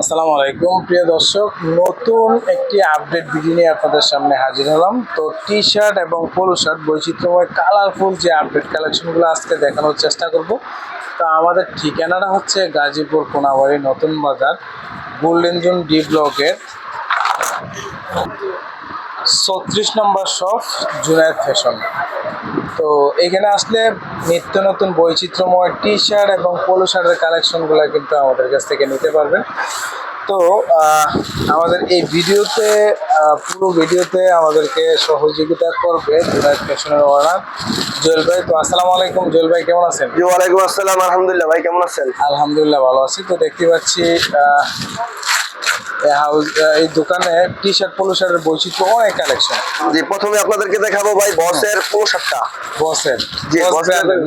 আসসালামু আলাইকুম। প্রিয় দর্শক, নতুন একটি আপডেট ভিডিও নিয়ে আপনাদের সামনে হাজির হলাম। তো টি শার্ট এবং পোলো শার্ট বৈচিত্র্যময় কালারফুল যে আপডেট কালেকশনগুলো আজকে দেখানোর চেষ্টা করব। তো আমাদের ঠিকানাটা হচ্ছে গাজীপুর কোনাবাড়ি নতুন বাজার গোল্ডেন জোন ডি ব্লকের ছত্রিশ নম্বর শপ জুনায়দ ফ্যাশন। তো এখানে আসলে নিত্য নতুন বৈচিত্র্যময় টি শার্ট এবং পোলো শার্টের কালেকশনগুলো কিন্তু আমাদের কাছ থেকে নিতে পারবেন। তো আমাদের এই ভিডিওতে পুরো ভিডিওতে আমাদেরকে সহযোগিতা করবে জুনায়দ ফ্যাশনের ওনার জুয়েল ভাই। তো আসসালামু আলাইকুম জুয়েল ভাই কেমন আছেন? জি ওয়ালাইকুম আসসালাম আলহামদুলিল্লাহ ভাই কেমন আছেন? আলহামদুলিল্লাহ ভালো আছি। তো দেখতে পাচ্ছি হাউস এই দোকানে টি শার্ট পোলো শার্টের বৈচিত্র্য অনেক কালেকশন জি প্রথমে আপনাদেরকে দেখাবো ভাই বসের পোশাকটা। বসের। জি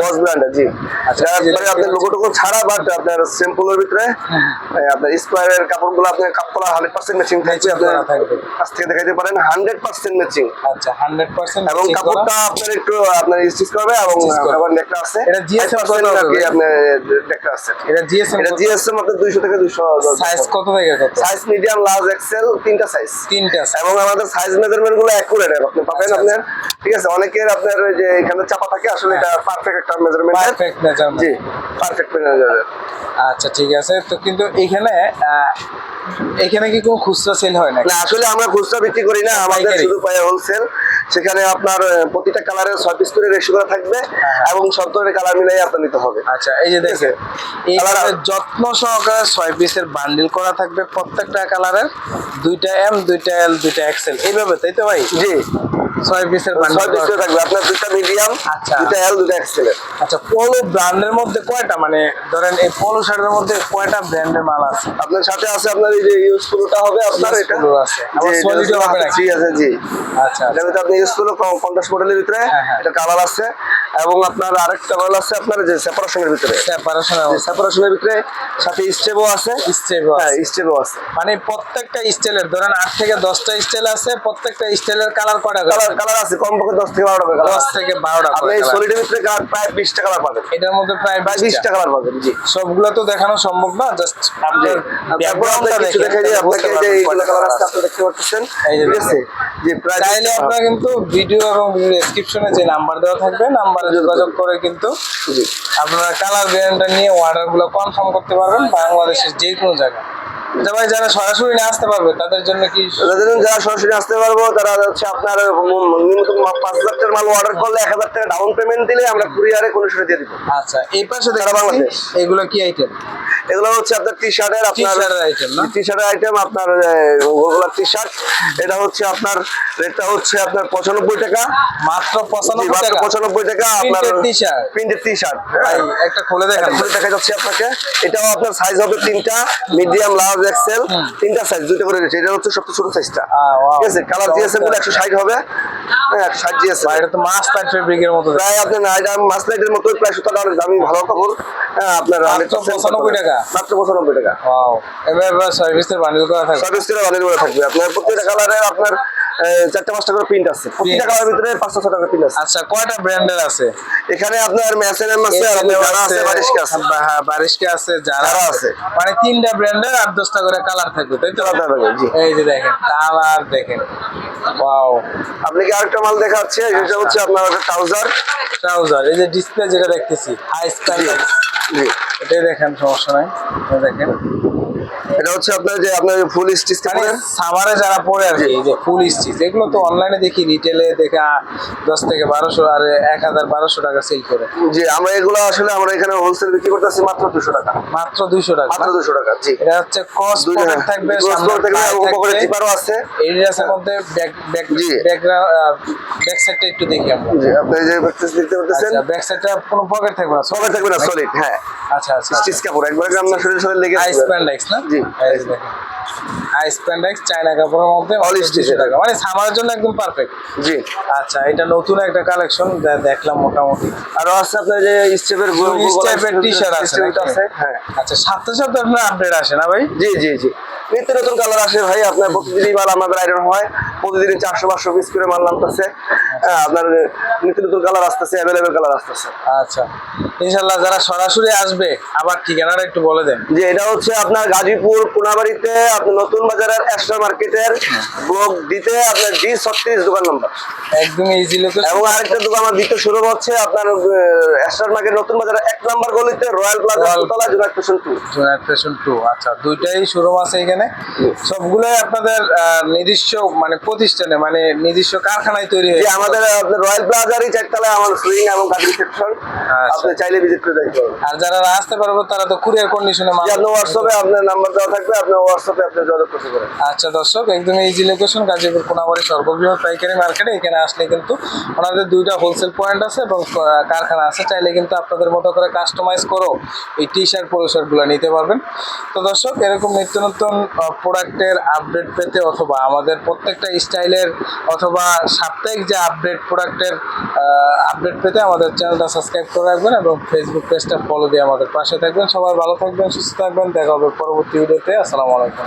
বস ব্র্যান্ডের জি। আচ্ছা, যে আপনার লোগো টোগো ছাড়া বাট আপনার সিম্পলের ভিতরে আপনার স্কোয়ারের কাপড়গুলো আপনার কাপড় হান্ড্রেড পার্সেন্ট ম্যাচিং থাকবে আপনার। কাছ থেকে দেখাইতে পারেন হান্ড্রেড পার্সেন্ট ম্যাচিং আচ্ছা হান্ড্রেড পার্সেন্ট এবং কাপড়টা আপনার একটু আপনার স্টিচ করবে এবং আবার নেকটা আছে। এটা 5% কত হবে? আপনার নেকটা আছে? এটা জিএসএম এটা জিএসএম আপনার দুইশো থেকে দুইশো সাইজ কত থেকে কত? Size medium large X L তিনটা সাইজ তিনটা এবং আমাদের সাইজ মেজারমেন্টগুলো অ্যাকুরেট আপনি পাবেন আচ্ছা, আপনার ঠিক আছে? অনেকের আপনার ওই যে এখানে চাপা থাকে আসলে এটা পারফেক্ট একটা মেজারমেন্ট পারফেক্ট মেজারমেন্ট জি পারফেক্ট মেজারমেন্ট আচ্ছা ঠিক আছে। তো কিন্তু এখানে এখানে কি কোনো খুচরা সেল হয় না আসলে আমরা খুচরা বিক্রি করি না আমাদের শুধু পায় হোলসেল সেখানে আপনার প্রতিটা কালারের ছয় পিস করে রেশি করা থাকবে হ্যাঁ। এবং সব ধরনের কালার মিলাই আপনার নিতে হবে। আচ্ছা এই যে দেখে এই কালারের যত্ন সহকারে ছয় পিসের বান্ডিল করা থাকবে প্রত্যেকটা কালারের দুইটা এম দুইটা এল দুইটা এক্সেল এইভাবে তাই তো ভাই? জি। ছয় পিসের ছয় বান্ডিল থাকবে আপনার দুইটা মিডিয়াম আচ্ছা। দুইটা এল দুইটা এক্সেল আচ্ছা পোলো ব্র্যান্ডের মধ্যে কয়টা? মানে ধরেন এই পোলো শার্টের মধ্যে কয়টা ব্র্যান্ডের মাল আছে? আপনার সাথে আছে আপনার এই যে হবে আপনার এটা। আছে। জি, solid এটা ও হবে জি আছে জি। আচ্ছা এটার আপনি ইউজফুল পঞ্চাশ মডেলের ভিতরে। হ্যাঁ, হ্যাঁ। এটা কালার আছে। এবং আপনার আরেকটা মডেল আছে আপনার যে সেপারেশনের ভিতরে। সেপারেশনের ভিতরে সাথে স্টেপও আছে। স্টেপ হ্যাঁ স্টেপও আছে। মানে প্রত্যেকটা স্টাইলের ধরেন আট থেকে দশটা স্টাইল আছে প্রত্যেকটা স্টাইলের কালার করে? কালার কালার আছে দশ থেকে বারোটা কালার দশ থেকে বারোটা আপনি এই সলিডের ভিতরে প্রায় বিশটা কালার পাবেন। এটার মধ্যে প্রায় প্রায় বিশটা। কালার পাবেন জি। সবগুলো তো দেখানো সম্ভব না জাস্ট আপনার আপনাকে দেখতে পাচ্ছেন ঠিক আছে? চাইলে বিশটা আপনারা কিন্তু ভিডিও এবং ডেসক্রিপশনে যে নাম্বার দেওয়া থাকবে নাম্বারে যোগাযোগ করে কিন্তু আপনারা কালার ব্র্যান্ডটা নিয়ে অর্ডারগুলো কনফার্ম করতে পারবেন বাংলাদেশের যে কোনো জায়গায়। ভাই যারা সরাসরি না আসতে পারবে তাদের জন্য কি তাদের জন্য যারা সরাসরি আসতে পারব তারা হচ্ছে আপনার ন্যূনতম পাঁচ হাজার টাকার মাল অর্ডার করলে এক হাজার টাকা ডাউন পেমেন্ট দিলে আমরা কুরিয়ারে কোনো সময় দিয়ে দিব। আচ্ছা এই পাশে দেখছি বাংলাদেশ। এগুলো কি আইটেম এগুলো হচ্ছে আপনার টি শার্টের আপনার? টি শার্টের আইটেম আপনার ওগুলো টি শার্ট এটা হচ্ছে আপনার রেটটা হচ্ছে আপনার পঁচানব্বই টাকা। মাত্র পঁচানব্বই টাকা? পঁচানব্বই টাকা আপনার Printed t-shirt? Printed T shirt একটা খুলে দেখেন। খুলে দেখা যাচ্ছে আপনাকে। এটাও আপনার সাইজ হবে তিনটা মিডিয়াম লার্জ এক্সেল তিনটা সাইজ দুটো করে রয়েছে এটা হচ্ছে সবচেয়ে ছোট সাইজটা ঠিক আছে? কালার জিএসএমগুলো একশো ষাট হবে। হ্যাঁ একশো ষাট জিএসএম এটা তো মাছ পাঁচ ফেব্রিকের মতো। প্রায় আপনার এটা এটা মাসলাইটের মতো প্রায় সুতাটা অনেক দামি ভালো কাপড়। হ্যাঁ আপনার পঁচানব্বই টাকা? মাত্র পঁচানব্বই টাকা। এবার পিসের বান্ডিল করা থাকবে। সার্ভিস করে বানিয়ে করে থাকবে। আপনার প্রত্যেকটা কালারে আপনার চারটা পাঁচটা করে প্রিন্ট আছে। প্রত্যেকটা কালারের ভিতরে পাঁচটা ছটা করে প্রিন্ট আছে। আচ্ছা কয়টা ব্র্যান্ডের আছে? এখানে আপনার ম্যাসেন আছে আর আছে বারিশকে আছে। হ্যাঁ, বারিশকে আছে যারা আছে। মানে তিনটা ব্র্যান্ডের আট দশটা করে কালার থাকবে তাই তো? কালার। এই যে দেখেন কালার দেখেন। ওয়াও আপনি কি আরেকটা মাল দেখাচ্ছে? এটা হচ্ছে আপনার ট্রাউজার ট্রাউজার এই যে ডিসপ্লে যেটা দেখতেছি হাই স্ট্যান্ডার্ড এটাই দেখেন সমস্যা নাই। দেখেন। এটা হচ্ছে আপনার যে আপনার ফুল স্টিচ মানে সামারে যারা পরে আর কি এই যে ফুল স্টিচ এগুলো তো অনলাইনে দেখি রিটেলে দেখে দশ থেকে বারোশো আর এক হাজার বারোশো টাকা সেল করে। জি আমরা এগুলো আসলে আমরা এখানে হোলসেল বিক্রি করতেছি মাত্র দুশো টাকা। মাত্র দুইশো টাকা? মাত্র দুশো টাকা জি। এটা হচ্ছে পকেট টাকা থাকবে উপরে জিপারও আছে। এই ড্রেসের মধ্যে ব্যাক ব্যাক জি। ব্যাক সাইডটা একটু দেখি আমরা। জি আপনি যে practice দেখতে পাচ্ছেন? আচ্ছা ব্যাক সাইডটা কোনো পকেট থাকবে না সবাই থাকবে না সলিড হ্যাঁ। আচ্ছা আচ্ছা স্টিচ কাপড় একবার আপনার শরীর শরীর লেগে আইস যাবে। প্যান্ডেক্স না জি। দেখেন চায়না কাপড়ের মধ্যে All অল stitch টাকা মানে সামারের জন্য একদম পারফেক্ট জি। আচ্ছা এটা নতুন একটা কালেকশন যা দেখলাম মোটামুটি। আরও আছে আপনার যে স্টেপের টাইপের টি শার্ট আছে হ্যাঁ। আচ্ছা সাথে সাথে আপনার আপডেট আসে না ভাই? জি জি জি। নিত্য নতুন কালার আসে ভাই আপনার প্রতিদিনই মাল আমাদের আইরন হয়। প্রতিদিনই চারশো পাঁচশো পিস করে মাল নামতেছে। হ্যাঁ আপনার নিত্য নতুন কালার আসতেছে অ্যাভেলেবেল কালার আসতেছে। আচ্ছা। ইনশাল্লাহ যারা সরাসরি আসবে আবার ঠিকানাটা একটু বলে দেন। যে এটা হচ্ছে আপনার গাজীপুর কোনাবাড়িতে নতুন বাজারের এক্সট্রা মার্কেটের ব্লক দিতে আপনার ডি ছত্রিশ দোকান নম্বর একদম ইজি লোকেশন এবং আরেকটা দোকান আমার দ্বিতীয় শুরু হচ্ছে আপনার এক্সট্রা মার্কেট নতুন বাজারের এক নম্বর গলিতে রয়্যাল প্লাজা স্টেশন টু জুনাইট টু আচ্ছা দুইটাই শোরুম আছে এখানে? সবগুলোই আপনাদের নিজস্ব মানে প্রতিষ্ঠানে মানে নিজস্ব কারখানায় তৈরি হয়েছে। আমাদের আপনার রয়্যাল প্লাজারই চারতলায় আমার সুইং এবং কাটিং সেকশন আচ্ছা। আপনি চাইলে ভিজিট করে দেখতে আর যারা আসতে পারব তারা তো কুরিয়ার কন্ডিশনে আপনার হোয়াটসঅ্যাপে আপনার নাম্বার দেওয়া থাকবে আপনার হোয়াটসঅ্যাপে আচ্ছা দর্শক, একদম ইজি লোকেশন গাজীপুর কোনাবাড়ি সর্ববৃহৎ পাইকারি মার্কেটে এখানে আসলে কিন্তু ওনাদের দুইটা হোলসেল পয়েন্ট আছে এবং কারখানা আছে। চাইলে কিন্তু আপনাদের মতো করে কাস্টমাইজ করো এই টি শার্ট পোলো শার্টগুলো নিতে পারবেন। তো দর্শক, এরকম নিত্য নতুন প্রোডাক্টের আপডেট পেতে অথবা আমাদের প্রত্যেকটা স্টাইলের অথবা সাপ্তাহিক যে আপডেট প্রোডাক্টের আপডেট পেতে আমাদের চ্যানেলটা সাবস্ক্রাইব করে রাখবেন এবং ফেসবুক পেজটা ফলো দিয়ে আমাদের পাশে থাকবেন। সবাই ভালো থাকবেন, সুস্থ থাকবেন। দেখা হবে পরবর্তী ভিডিওতে আসসালামু আলাইকুম।